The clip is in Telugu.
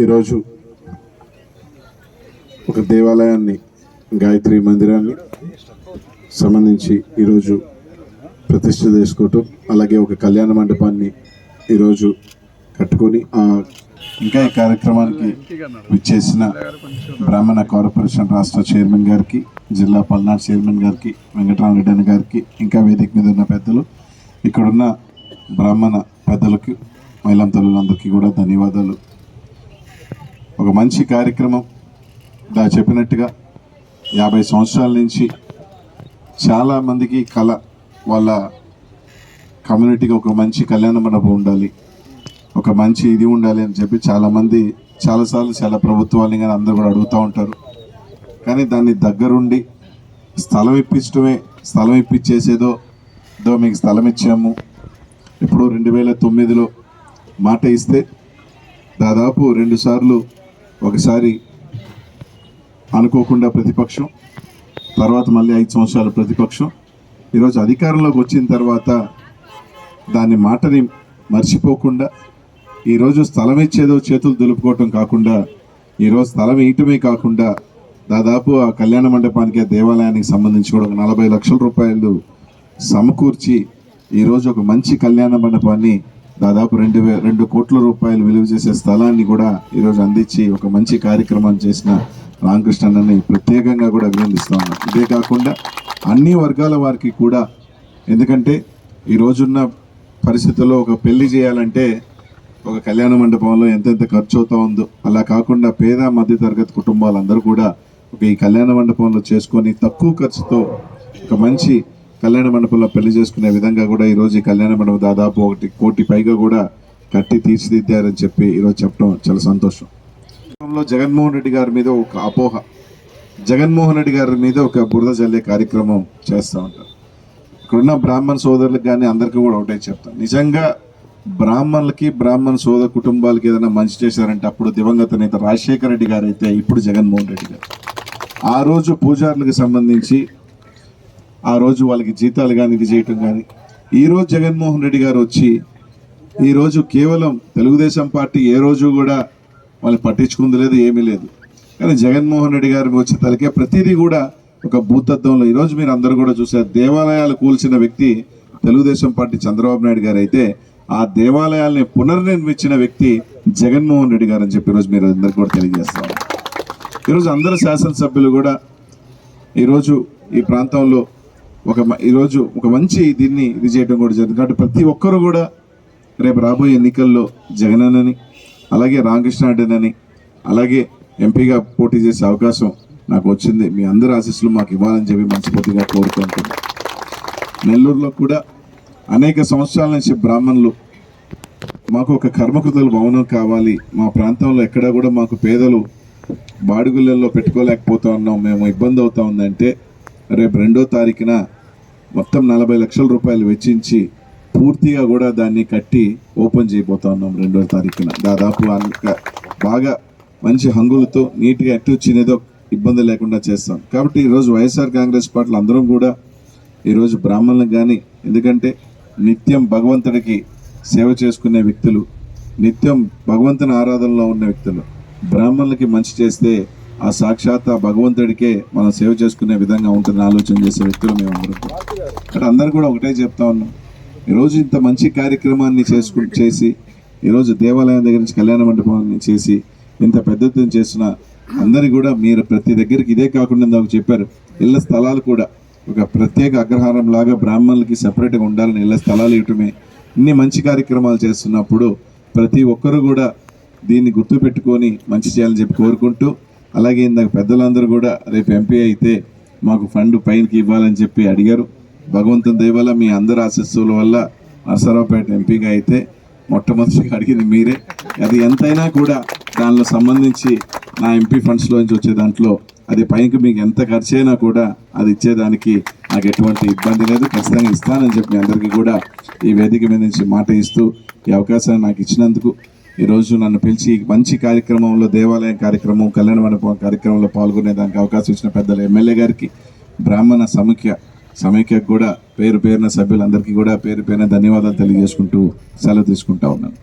ఈరోజు ఒక దేవాలయాన్ని గాయత్రి మందిరాన్ని సంబంధించి ఈరోజు ప్రతిష్ట చేసుకోవటం అలాగే ఒక కళ్యాణ మండపాన్ని ఈరోజు కట్టుకొని ఆ ఇంకా ఈ కార్యక్రమానికి విచ్చేసిన బ్రాహ్మణ కార్పొరేషన్ రాష్ట్ర చైర్మన్ గారికి జిల్లా పల్నాడు చైర్మన్ గారికి వెంకటరామరెడ్డి గారికి ఇంకా వేదిక మీద ఉన్న పెద్దలు ఇక్కడున్న బ్రాహ్మణ పెద్దలకు మహిళా తల్లులందరికీ కూడా ధన్యవాదాలు. ఒక మంచి కార్యక్రమం దా చెప్పినట్టుగా యాభై సంవత్సరాల నుంచి చాలా మందికి కళ వాళ్ళ కమ్యూనిటీకి ఒక మంచి కళ్యాణ మండపం ఉండాలి. ఒక మంచి ఇది ఉండాలి అని చెప్పి చాలామంది చాలాసార్లు చాలా ప్రభుత్వాలని కానీ అందరూ కూడా అడుగుతూ ఉంటారు. కానీ దాన్ని దగ్గరుండి స్థలం ఇప్పించడమే స్థలం ఇప్పించేసేదో దో మీకు స్థలం ఇచ్చాము. ఇప్పుడు రెండు వేల తొమ్మిదిలో మాట ఇస్తే దాదాపు రెండు సార్లు ఒకసారి అనుకోకుండా ప్రతిపక్షం తర్వాత మళ్ళీ ఐదు సంవత్సరాలు ప్రతిపక్షం. ఈరోజు అధికారంలోకి వచ్చిన తర్వాత దాని మాటని మర్చిపోకుండా ఈరోజు స్థలం ఇచ్చేదో చేతులు దులుపుకోవటం కాకుండా ఈరోజు స్థలం ఇయటమే కాకుండా దాదాపు ఆ కళ్యాణ మండపానికి ఆ దేవాలయానికి సంబంధించి కూడా ఒక నలభై లక్షల రూపాయలు సమకూర్చి ఈరోజు ఒక మంచి కళ్యాణ మండపాన్ని దాదాపు రెండు వే రెండు కోట్ల రూపాయలు విలువ చేసే స్థలాన్ని కూడా ఈరోజు అందించి ఒక మంచి కార్యక్రమాన్ని చేసిన రామకృష్ణన్నని ప్రత్యేకంగా కూడా అభినందిస్తా ఉన్నాను ఇదే కాకుండా అన్ని వర్గాల వారికి కూడా ఎందుకంటే ఈ రోజున్న పరిస్థితుల్లో ఒక పెళ్ళి చేయాలంటే ఒక కళ్యాణ మండపంలో ఎంతెంత ఖర్చు అవుతా ఉందో అలా కాకుండా పేద మధ్య తరగతి కుటుంబాలందరూ కూడా ఒక ఈ కళ్యాణ మండపంలో చేసుకొని తక్కువ ఖర్చుతో ఒక మంచి కళ్యాణ మండపంలో పెళ్ళి చేసుకునే విధంగా కూడా ఈరోజు ఈ కళ్యాణ మండపం దాదాపు ఒకటి కోటి పైగా కూడా కట్టి తీర్చిదిద్దారని చెప్పి ఈరోజు చెప్పడం చాలా సంతోషం. లో జగన్మోహన్ రెడ్డి గారి మీద ఒక అపోహ. జగన్మోహన్ రెడ్డి గారి మీద ఒక బురద జల్లే కార్యక్రమం చేస్తూ ఉంటారు. ఇక్కడున్న బ్రాహ్మణ సోదరులకు కానీ అందరికీ కూడా ఒకటే చెప్తాను. నిజంగా బ్రాహ్మణులకి బ్రాహ్మణ సోదర కుటుంబాలకి ఏదైనా మంచి చేశారంటే అప్పుడు దివంగత నేత రాజశేఖర రెడ్డి గారు అయితే ఇప్పుడు జగన్మోహన్ రెడ్డి గారు. ఆ రోజు పూజారులకు సంబంధించి ఆ రోజు వాళ్ళకి జీతాలు కానీ ఇది చేయటం కానీ ఈరోజు జగన్మోహన్ రెడ్డి గారు వచ్చి ఈరోజు కేవలం తెలుగుదేశం పార్టీ ఏ రోజు కూడా వాళ్ళని పట్టించుకుంది లేదు ఏమీ లేదు. కానీ జగన్మోహన్ రెడ్డి గారికి వచ్చే తలకే ప్రతిదీ కూడా ఒక భూతత్వంలో. ఈరోజు మీరు అందరూ కూడా చూసారు దేవాలయాలు కూల్చిన వ్యక్తి తెలుగుదేశం పార్టీ చంద్రబాబు నాయుడు గారు అయితే ఆ దేవాలయాల్ని పునర్నిర్మించిన వ్యక్తి జగన్మోహన్ రెడ్డి గారు అని చెప్పి ఈరోజు మీరు అందరికీ కూడా తెలియజేస్తాం ఈరోజు అందరు శాసనసభ్యులు కూడా ఈరోజు ఈ ప్రాంతంలో ఒక మ- ఈరోజు ఒక మంచి దీన్ని ఇది చేయడం కూడా జరిగింది. కాబట్టి ప్రతి ఒక్కరు కూడా రేపు రాబోయే ఎన్నికల్లో జగనన్నని అలాగే రామకృష్ణారెడ్డినని అలాగే ఎంపీగా పోటీ చేసే అవకాశం నాకు వచ్చింది. మీ అందరి ఆశీస్సులు మాకు ఇవ్వాలని చెప్పి మనస్ఫూర్తిగా కోరుకుంటున్నాను. నెల్లూరులో కూడా అనేక సంవత్సరాల నుంచి బ్రాహ్మణులు మాకు ఒక కర్మకృతుల భవనం కావాలి. మా ప్రాంతంలో ఎక్కడ కూడా మాకు పేదలు బాడుగులలో పెట్టుకోలేకపోతా ఉన్నాం. మేము ఇబ్బంది అవుతా ఉందంటే రేపు రెండో తారీఖున మొత్తం నలభై లక్షల రూపాయలు వెచ్చించి పూర్తిగా కూడా దాన్ని కట్టి ఓపెన్ చేయబోతా ఉన్నాం రెండో తారీఖున. దాదాపు బాగా మంచి హంగులతో నీట్గా ఎట్టు వచ్చినేదో ఇబ్బంది లేకుండా చేస్తాం. కాబట్టి ఈరోజు వైఎస్ఆర్ కాంగ్రెస్ పార్టీలు అందరం కూడా ఈరోజు బ్రాహ్మణులకు కానీ ఎందుకంటే నిత్యం భగవంతుడికి సేవ చేసుకునే వ్యక్తులు నిత్యం భగవంతుని ఆరాధనలో ఉన్న వ్యక్తులు బ్రాహ్మణులకి మంచి చేస్తే ఆ సాక్షాత్ ఆ భగవంతుడికే మనం సేవ చేసుకునే విధంగా ఉంటుందని ఆలోచన చేసే వ్యక్తులు మేము అక్కడ అందరూ కూడా ఒకటే చెప్తా ఉన్నాం. ఈరోజు ఇంత మంచి కార్యక్రమాన్ని చేసుకు చేసి ఈరోజు దేవాలయం దగ్గర నుంచి కళ్యాణ మండపాన్ని చేసి ఇంత పెద్ద చేసిన అందరి కూడా మీరు ప్రతి దగ్గరికి ఇదే కాకుండా నాకు చెప్పారు ఇళ్ళ స్థలాలు కూడా ఒక ప్రత్యేక అగ్రహారం లాగా బ్రాహ్మణులకి సెపరేట్గా ఉండాలని ఇళ్ళ స్థలాలు ఇవ్వటమే. ఇన్ని మంచి కార్యక్రమాలు చేస్తున్నప్పుడు ప్రతి ఒక్కరు కూడా దీన్ని గుర్తుపెట్టుకొని మంచి చేయాలని చెప్పి కోరుకుంటూ అలాగే ఇందాక పెద్దలందరూ కూడా రేపు ఎంపీ అయితే మాకు ఫండ్ పైనకి ఇవ్వాలని చెప్పి అడిగారు. భగవంతుని దయవల్ల మీ అందరి ఆశస్సుల వల్ల నరసరావుపేట ఎంపీగా అయితే మొట్టమొదటిగా అడిగింది మీరే. అది ఎంతైనా కూడా దానిలో సంబంధించి నా ఎంపీ ఫండ్స్లో నుంచి వచ్చే దాంట్లో అది పైకి మీకు ఎంత ఖర్చు అయినా కూడా అది ఇచ్చేదానికి నాకు ఎటువంటి ఇబ్బంది లేదు. ఖచ్చితంగా ఇస్తానని చెప్పి మీ అందరికీ కూడా ఈ వేదిక మీద నుంచి మాట ఇస్తూ ఈ అవకాశాన్ని నాకు ఇచ్చినందుకు ఈరోజు నన్ను పిలిచి మంచి కార్యక్రమంలో దేవాలయం కార్యక్రమం కళ్యాణ మండపం కార్యక్రమంలో పాల్గొనే దానికి అవకాశం ఇచ్చిన పెద్దల ఎమ్మెల్యే గారికి బ్రాహ్మణ సమైక్య సమైక్యకు కూడా పేరు పేరున సభ్యులందరికీ కూడా పేరు పేరున ధన్యవాదాలు తెలియజేసుకుంటూ సెలవు తీసుకుంటా ఉన్నాను.